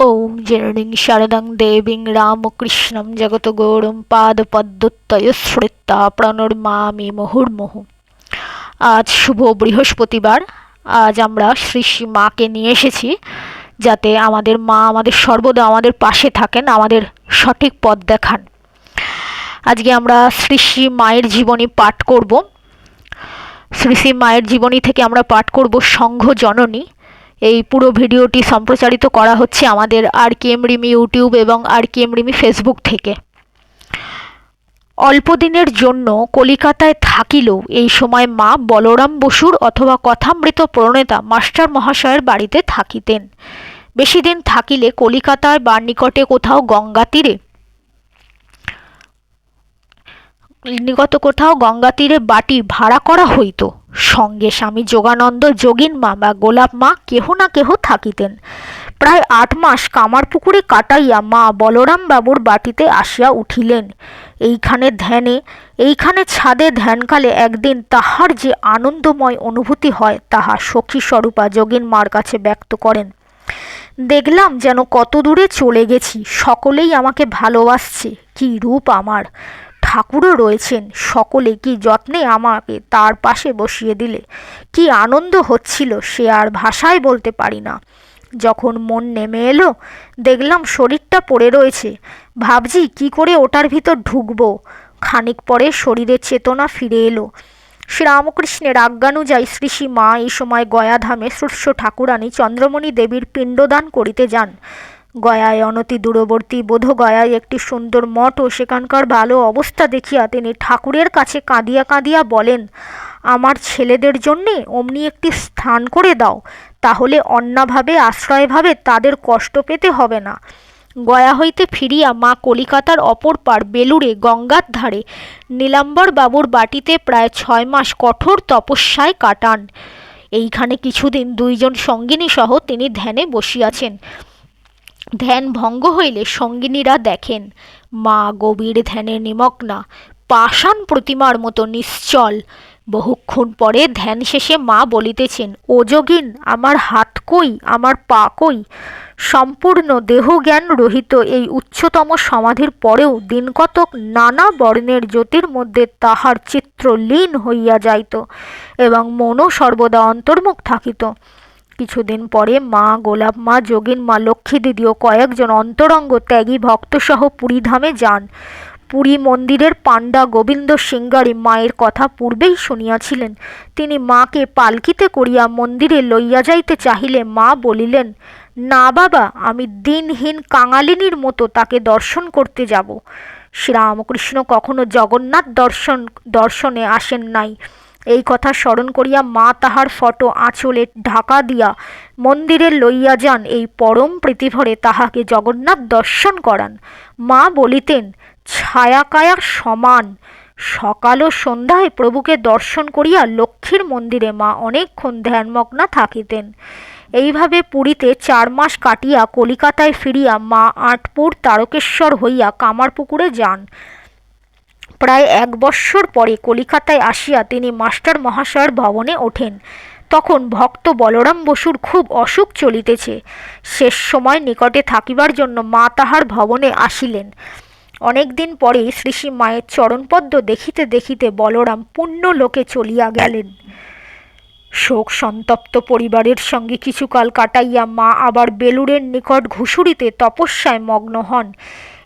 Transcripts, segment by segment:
ॐ जननीं शारदां देवीं রামকৃষ্ণং জগৎগৌরম পাদপদ্মতয়স্মৃতা প্রণর্মামি মুহুর্মুহু আজ শুভ বৃহস্পতিবার আজ আমরা শ্রী শ্রী মাকে নিয়ে এসেছি যাতে আমাদের মা আমাদের সর্বদা আমাদের পাশে থাকেন আমাদের সঠিক পথ দেখান আজকে আমরা শ্রী শ্রী মায়ের জীবনী পাঠ করব শ্রী শ্রী মায়ের জীবনী থেকে আমরা পাঠ করব সংঘ জননী এই পুরো ভিডিওটি সম্প্রচারিত করা হচ্ছে আমাদের R K M Rimi YouTube এবং R K M Rimi Facebook থেকে। অল্প দিনের জন্য কলিকাতায় থাকিলেও এই সময় মা বলরাম বসুর অথবা কথামৃত প্রণেতা মাস্টার মহাশয়ের বাড়িতে থাকিতেন। বেশি দিন থাকিলে কলিকাতায় বা নিকটে কোথাও গঙ্গা তীরে নিকট কোথাও গঙ্গা তীরে বাটি ভাড়া করা হইত। সঙ্গে স্বামী যোগানন্দ, যোগিন মা বা গোলাপ মা কেহ না কেহ থাকিতেন। প্রায় আট মাস কামারপুকুরে কাটাইয়া মা বলরাম বাবুর বাটিতে আসিয়া উঠিলেন। এইখানে ধ্যানে, এইখানে ছাদে ধ্যানকালে একদিন তাহার যে আনন্দময় অনুভূতি হয়, তাহা সখী স্বরূপা যোগিন মার কাছে ব্যক্ত করেন। দেখলাম যেন কত দূরে চলে গেছি, সকলেই আমাকে ভালোবাসছে, কি রূপ আমার। ঠাকুরও রয়েছেন। সকলে কি যত্নে আমাকে তার পাশে বসিয়ে দিলে? কি আনন্দ হচ্ছিল সে আর ভাষায় বলতে পারি না। যখন মন নেমে এলো, দেখলাম শরীরটা পড়ে রয়েছে। ভাবছি কি করে ওটার ভিতর ঢুকবো। খানিক পরে শরীরের চেতনা ফিরে এলো। শ্রীরামকৃষ্ণের আজ্ঞানুযায়ী শ্রী মা এই সময় গয়াধামে শ্রুষ্য ঠাকুরানী চন্দ্রমণি দেবীর পিণ্ডদান করিতে যান। গয়ায় অনতি দূরবর্তী বোধগয়ায় একটি সুন্দর মঠ ও সেখানকার ভালো অবস্থা দেখিয়া তিনি ঠাকুরের কাছে কাঁদিয়া কাঁদিয়া বলেন, আমার ছেলেদের জন্যে অমনি একটি স্থান করে দাও, তাহলে অন্যভাবে আশ্রয়ভাবে তাদের কষ্ট পেতে হবে না গয়া হইতে ফিরিয়া মা কলিকাতার অপর পার বেলুড়ে গঙ্গার ধারে নীলাম্বর বাবুর বাটিতে প্রায় ছয় মাস কঠোর তপস্যায় কাটান। এইখানে কিছুদিন দুইজন সঙ্গিনী সহ তিনি ধ্যানে বসিয়াছেন। ধ্যান ভঙ্গ হইলে সঙ্গিনীরা দেখেন, মা গভীর ধ্যানে নিমগ্না, পাষাণ প্রতিমার মতো নিশ্চল। বহুক্ষণ পরে ধ্যান শেষে মা বলিতেছেন, ও যোগিন, আমার হাত কই, আমার পা কই? সম্পূর্ণ দেহজ্ঞান রহিত এই উচ্চতম সমাধির পরেও দিনকতক নানা বর্ণের জ্যোতির মধ্যে তাহার চিত্র লীন হইয়া যাইত এবং মনও সর্বদা অন্তর্মুখ থাকিত। কিছুদিন পরে মা, গোলাপ মা, যোগিন মা, লক্ষ্মী দিদি ও কয়েকজন অন্তরঙ্গ ত্যাগী ভক্তসহ পুরীধামে যান। পুরী মন্দিরের পাণ্ডা গোবিন্দ সিঙ্গারি মায়ের কথা পূর্বেই শুনিয়াছিলেন। তিনি মাকে পালকিতে করিয়া মন্দিরে লইয়া যাইতে চাহিলে মা বলিলেন, না বাবা, আমি দিনহীন কাঙালিনীর মতো তাকে দর্শন করতে যাব। শ্রীরামকৃষ্ণ কখনো জগন্নাথ দর্শন, দর্শনে আসেন নাই। এই কথা স্মরণ করিয়া মা তাহার ফটো আঁচলে ঢাকা দিয়া মন্দিরে লইয়া যান। এই পরম প্রীতিভরে তাহাকে জগন্নাথ দর্শন করান। মা বলিতেন, ছায়াকায়া সমান। সকাল ও সন্ধ্যায় প্রভুকে দর্শন করিয়া লক্ষ্মীর মন্দিরে মা অনেকক্ষণ ধ্যানমগ্না থাকিতেন। এইভাবে পুরীতে চার মাস কাটিয়া কলিকাতায় ফিরিয়া মা আটপুর তারকেশ্বর হইয়া কামারপুকুরে যান। প্রায় এক বৎসর পরে কলিকাতায় আসিয়া তিনি মাস্টার মহাশয়ের ভবনে ওঠেন। তখন ভক্ত বলরাম বসুর খুব অসুখ চলিতেছে। শেষ সময় নিকটে থাকিবার জন্য মা তাহার ভবনে আসিলেন। অনেক দিন পরে শ্রী শ্রী মায়ের চরণপদ্ম দেখিতে দেখিতে বলরাম পুণ্য লোকে চলিয়া গেলেন। শোক সন্তপ্ত পরিবারের সঙ্গে কিছুকাল কাটাইয়া মা আবার বেলুড়ের নিকট ঘুষুরিতে তপস্যায় মগ্ন হন।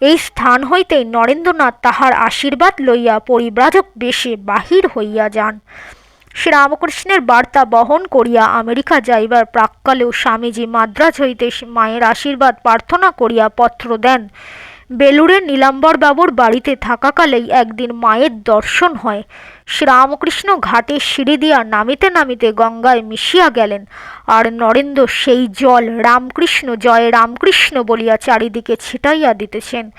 এই স্থান হইতে নরেন্দ্রনাথ তাহার আশীর্বাদ লইয়া পরিব্রাজক বেশে বাহির হইয়া যান। শ্রীরামকৃষ্ণের বার্তা বহন করিয়া আমেরিকা যাইবার প্রাককালেও স্বামীজি মাদ্রাজ হইতে মায়ের আশীর্বাদ প্রার্থনা করিয়া পত্র দেন। বেলুড়ের নীলাম্বরবাবুর বাড়িতে থাকাকালেই একদিন মায়ের দর্শন হয়। শ্রীরামকৃষ্ণ ঘাটে সিঁড়ি দিয়া নামিতে নামিতে গঙ্গায় মিশিয়া গেলেন। আর নরেন্দ্র সেই জল রামকৃষ্ণ, জয় রামকৃষ্ণ বলিয়া চারিদিকে ছিটাইয়া দিতেছেন।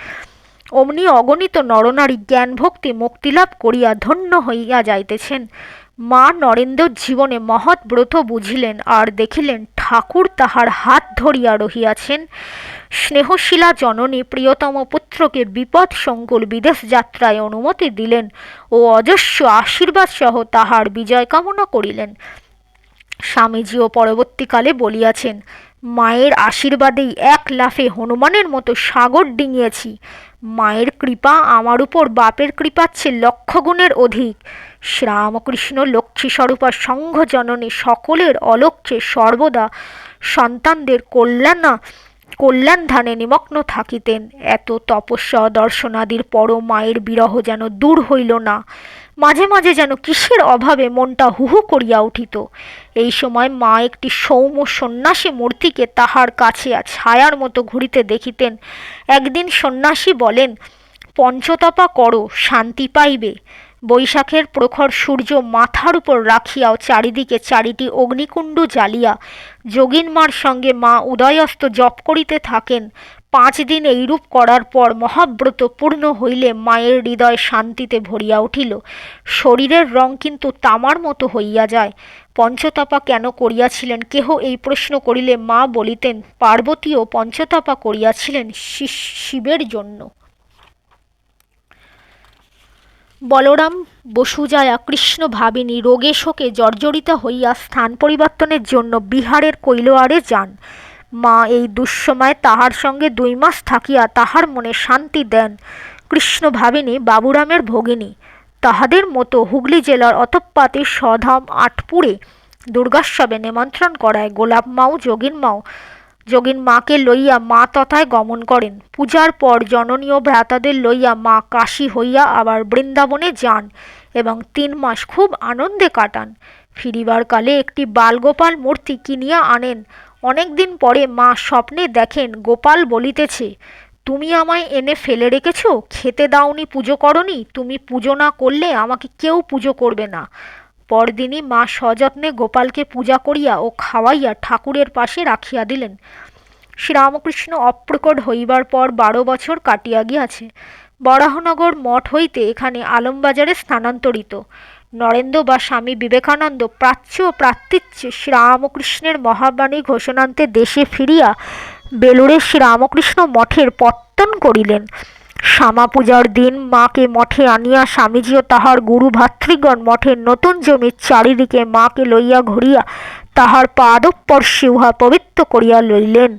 অমনি অগণিত নরনারী জ্ঞান ভক্তি মুক্তিলাভ করিয়া ধন্য হইয়া যাইতেছেন। মা নরেন্দ্র জীবনে মহৎ ব্রত বুঝিলেন আর দেখিলেন ঠাকুর তাহার হাত ধরিয়া রহিয়াছেন। স্নেহশীলা জননী প্রিয়তম পুত্রকে বিপদ সংকুল বিদেশ যাত্রায় অনুমতি দিলেন ও অজস্র আশীর্বাদ সহ তাহার বিজয় কামনা করিলেন। স্বামীজিও পরবর্তীকালে বলিয়াছেন, মায়ের আশীর্বাদেই এক লাফে হনুমানের মতো সাগর ডিঙিয়েছি। মায়ের কৃপা আমার উপর, বাপের কৃপার চেয়ে লক্ষ গুণের অধিক। শ্রীরামকৃষ্ণ লক্ষ্মী স্বরূপা সংঘ জননী সকলের অলক্ষ্যে সর্বদা সন্তানদের কল্যাণা কল্যাণ ধানে নিমগ্ন থাকিতেন। এত তপস্যা দর্শনাদির পর মায়ের বিরহ যেন দূর হইল না। মাঝে মাঝে যেন কিসের অভাবে মনটা হুহু করিয়া উঠিত। এই সময় মা একটি সৌম্য সন্ন্যাসী মূর্তিকে তাহার কাছে ছায়ার মতো ঘুরিতে দেখিতেন। একদিন সন্ন্যাসী বলেন, পঞ্চতপা করো, শান্তি পাইবে। বৈশাখের প্রখর সূর্য মাথার উপর রাখিয়াও চারিদিকে চারিটি অগ্নিকুণ্ড জ্বালিয়া যোগিনমার সঙ্গে মা উদয়স্ত জপ করিতে থাকেন। পাঁচ দিন এইরূপ করার পর মহাব্রত পূর্ণ হইলে মায়ের হৃদয় শান্তিতে ভরিয়া উঠিল। শরীরের রং কিন্তু তামার মতো হইয়া যায়। পঞ্চতাপা কেন করিয়াছিলেন? কেহ এই প্রশ্ন করিলে মা বলিতেন, পার্বতীও পঞ্চতাপা করিয়াছিলেন শিবের জন্য। বলরাম বসুজায়া কৃষ্ণ ভাবিনী রোগে শোকে জর্জরিত হইয়া স্থান পরিবর্তনের জন্য বিহারের কৈলোয়ারে যান। মা এই দুঃসময় তাহার সঙ্গে দুই মাস থাকিয়া তাহার মনে শান্তি দেন। কৃষ্ণ ভাবিনী, বাবুরামের ভগিনী, তাহাদের মতো হুগলি জেলার অতপ্পাতি স্বধাম আটপুরে দুর্গাস্ববে নিমন্ত্রণ করায় গোলাপ মাও, যোগিন মাও, যোগিন মাকে লইয়া মা তথায় গমন করেন। পূজার পর জননীয় ভ্রাতাদের লইয়া মা কাশী হইয়া আবার বৃন্দাবনে যান এবং তিন মাস খুব আনন্দে কাটান। ফিরিবার কালে একটি বালগোপাল মূর্তি কিনিয়া আনেন। অনেক দিন পরে মা স্বপ্নে দেখেন গোপাল বলিতেছে, তুমি আমায় এনে ফেলে রেখেছ? খেতে দাওনি, পুজো করনি? তুমি পুজো না করলে আমাকে কেউ পুজো করবে না। পরদিনই মা সযত্নে গোপালকে পূজা করিয়া ও খাওয়াইয়া ঠাকুরের পাশে রাখিয়া দিলেন। শ্রীরামকৃষ্ণ অপ্রকট হইবার পর বারো বছর কাটিয়া গিয়াছে। বরাহনগর মঠ হইতে এখানে আলমবাজারে স্থানান্তরিত। নরেন্দ্র বা স্বামী বিবেকানন্দ প্রাচ্য ও প্রাত্যিচ্যে শ্রীরামকৃষ্ণের মহাবাণী ঘোষণান্তে দেশে ফিরিয়া বেলুড়ে শ্রীরামকৃষ্ণ মঠের পত্তন করিলেন। শ্যামা পূজার দিন মাকে মঠে আনিয়া স্বামীজি ও তাহার গুরু ভাতৃগণ মঠের নতুন জমির চারিদিকে মাকে লইয়া ঘুরিয়া তাহার পাদস্পর্শে উহা পবিত্র করিয়া লইলেন।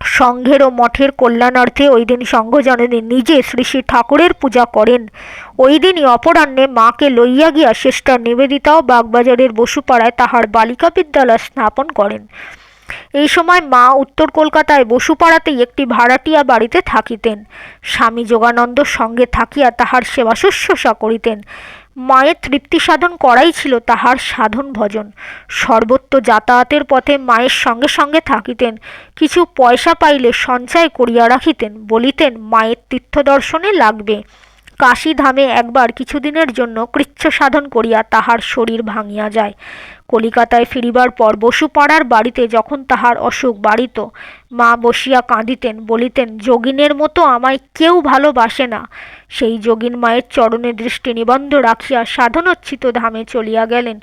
সংঘের ও মঠের কল্যাণার্থে ওই দিন সংঘজননী নিজে শ্রী শ্রী ঠাকুরের পূজা করেন। ওই দিনই অপরাহ্নে মাকে লইয়া গিয়া শ্রেষ্ঠা নিবেদিতাও বাগবাজারের বসুপাড়ায় তাহার বালিকা বিদ্যালয় স্থাপন করেন। এই সময় মা উত্তর কলকাতায় বসুপাড়াতেই একটি ভাড়াটিয়া বাড়িতে থাকিতেন। স্বামী যোগানন্দ সঙ্গে থাকিয়া তাহার সেবা শুশ্রূষা করিতেন। মায়ের তৃপ্তি সাধন করাই ছিল তাহার সাধন ভজন। সর্বত্র যাতায়াতের পথে মায়ের সঙ্গে সঙ্গে থাকিতেন। কিছু পয়সা পাইলে সঞ্চয় করিয়া রাখিতেন, বলিতেন, মায়ের তীর্থ দর্শনে লাগবে। কাশীধামে একবার কিছুদিনের জন্য কৃচ্ছ সাধন করিয়া তাহার শরীর ভাঙিয়া যায়। কলিকাতায় ফিরিবার পর বসুপাড়ার বাড়িতে যখন তাহার অসুখ বাড়িত, মা বসিয়া কাঁদিতেন, বলিতেন, যোগিনের মতো আমায় কেউ ভালোবাসে না। সেই যোগিন মায়ের চরণে দৃষ্টি নিবন্ধ রাখিয়া সাধনোচ্ছিত ধামে চলিয়া গেলেন।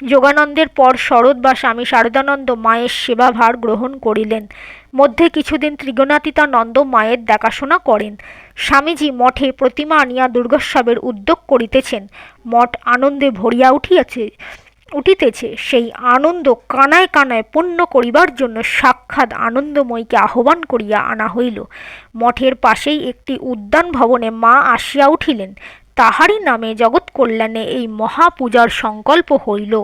যোগানন্দের পর শরৎ বা স্বামী শারদানন্দ মায়ের সেবাভার গ্রহণ করিলেন। মধ্যে কিছুদিন ত্রিগুণাতীতানন্দ মায়ের দেখাশোনা করেন। স্বামীজি মঠে প্রতিমা আনিয়া দুর্গোৎসবের উদ্যোগ করিতেছেন। মঠ আনন্দে ভরিয়া উঠিয়াছে, উঠিতেছে। সেই আনন্দ কানায় কানায় পূর্ণ করিবার জন্য সাক্ষাৎ আনন্দময়ীকে আহ্বান করিয়া আনা হইল। মঠের পাশেই একটি উদ্যান ভবনে মা আসিয়া উঠিলেন। তাহারই নামে জগৎ কল্যাণে এই মহাপূজার সংকল্প হইল।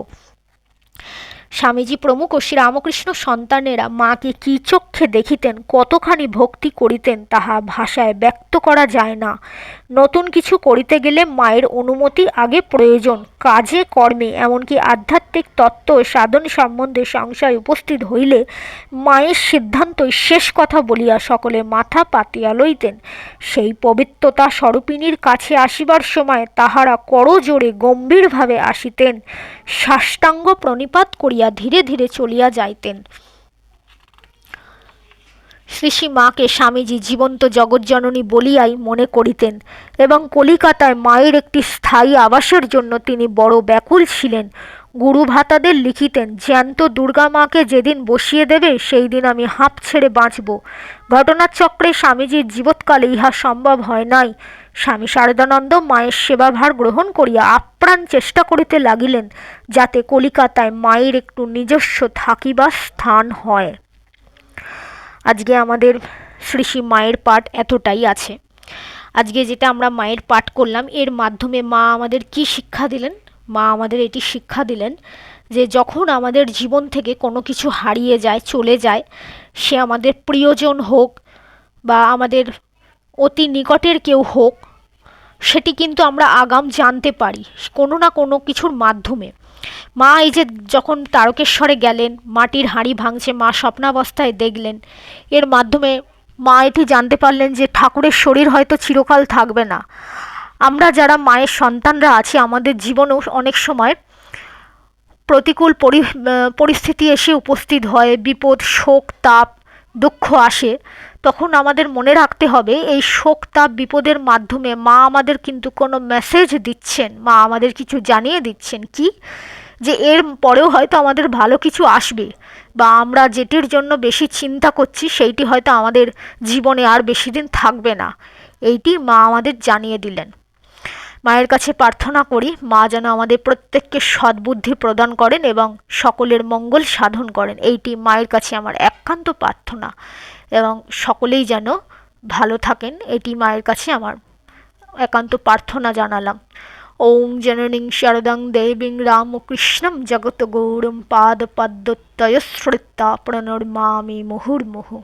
স্বামীজি প্রমুখ ও শ্রীরামকৃষ্ণ সন্তানেরা মাকে কি চক্ষে দেখিতেন, কতখানি ভক্তি করিতেন তাহা ভাষায় ব্যক্ত করা যায় না। নতুন কিছু করিতে গেলে মায়ের অনুমতি আগে প্রয়োজন, কাজে, কর্মে, এমনকি আধ্যাত্মিক তত্ত্ব সাধন সম্বন্ধে সংশয় উপস্থিত হইলে মায়ের সিদ্ধান্তই শেষ কথা বলিয়া সকলে মাথা পাতিয়া লইতেন। সেই পবিত্রতা স্বরূপিনীর কাছে আসিবার সময় তাহারা করজোরে গম্ভীরভাবে আসিতেন। সাষ্টাঙ্গ প্রণিপাত করিয়া ধীরে ধীরে চলিয়া যাইতেন। শ্রী শ্রী মাকে স্বামীজি জীবন্ত জগৎজননী বলিয়াই মনে করিতেন এবং কলিকাতায় মায়ের একটি স্থায়ী আবাসের জন্য তিনি বড় ব্যাকুল ছিলেন। গুরু ভাতাদের লিখিতেন, জ্যান্ত দুর্গা মাকে যেদিন বসিয়ে দেবে, সেই দিন আমি হাঁপ ছেড়ে বাঁচব। ঘটনাচক্রে স্বামীজির জীবৎকালে ইহা সম্ভব হয় নাই। স্বামী শারদানন্দ মায়ের সেবাভার গ্রহণ করিয়া আপ্রাণ চেষ্টা করিতে লাগিলেন, যাতে কলিকাতায় মায়ের একটু নিজস্ব থাকিবার স্থান হয়। আজকে আমাদের শ্রী শ্রী মায়ের পাঠ এতটাই আছে। আজকে যেটা আমরা মায়ের পাঠ করলাম, এর মাধ্যমে মা আমাদের কি শিক্ষা দিলেন? মা আমাদের এটি শিক্ষা দিলেন যে যখন আমাদের জীবন থেকে কোনো কিছু হারিয়ে যায়, চলে যায়, সে আমাদের প্রিয়জন হোক বা আমাদের অতি নিকটের কেউ হোক সেটি কিন্তু আমরা আগাম জানতে পারি কোনো না কোনো কিছুর মাধ্যমে। মা এই যে যখন তারকেশ্বরে গেলেন, মাটির হাঁড়ি ভাঙছে, মা স্বপ্নাবস্থায় দেখলেন, এর মাধ্যমে মা এটি জানতে পারলেন যে ঠাকুরের শরীর হয়তো চিরকাল থাকবে না। আমরা যারা মায়ের সন্তানরা আছি, আমাদের জীবনেও অনেক সময় প্রতিকূল পরি পরিস্থিতি এসে উপস্থিত হয়, বিপদ, শোক, তাপ, দুঃখ আসে। তখন আমাদের মনে রাখতে হবে, এই শোক তাপ বিপদের মাধ্যমে মা আমাদের কিন্তু কোনো মেসেজ দিচ্ছেন, মা আমাদের কিছু জানিয়ে দিচ্ছেন। কি? যে এর পরেও হয়তো আমাদের ভালো কিছু আসবে বা আমরা যেটির জন্য বেশি চিন্তা করছি, সেইটি হয়তো আমাদের জীবনে আর বেশি দিন থাকবে না। এইটি মা আমাদের জানিয়ে দিলেন। মায়ের কাছে প্রার্থনা করি, মা যেন আমাদের প্রত্যেককে সদ্বুদ্ধি প্রদান করেন এবং সকলের মঙ্গল সাধন করেন। এইটি মায়ের কাছে আমার একান্ত প্রার্থনা এবং সকলেই যেন ভালো থাকেন, এটি মায়ের কাছে আমার একান্ত প্রার্থনা জানালাম। ওং জননীং শারদাং দেবীং রামকৃষ্ণম জগৎ গৌরম পাদ পদ্মতয়শ্রিতা প্রণর্মামি মুহুর্মুহু।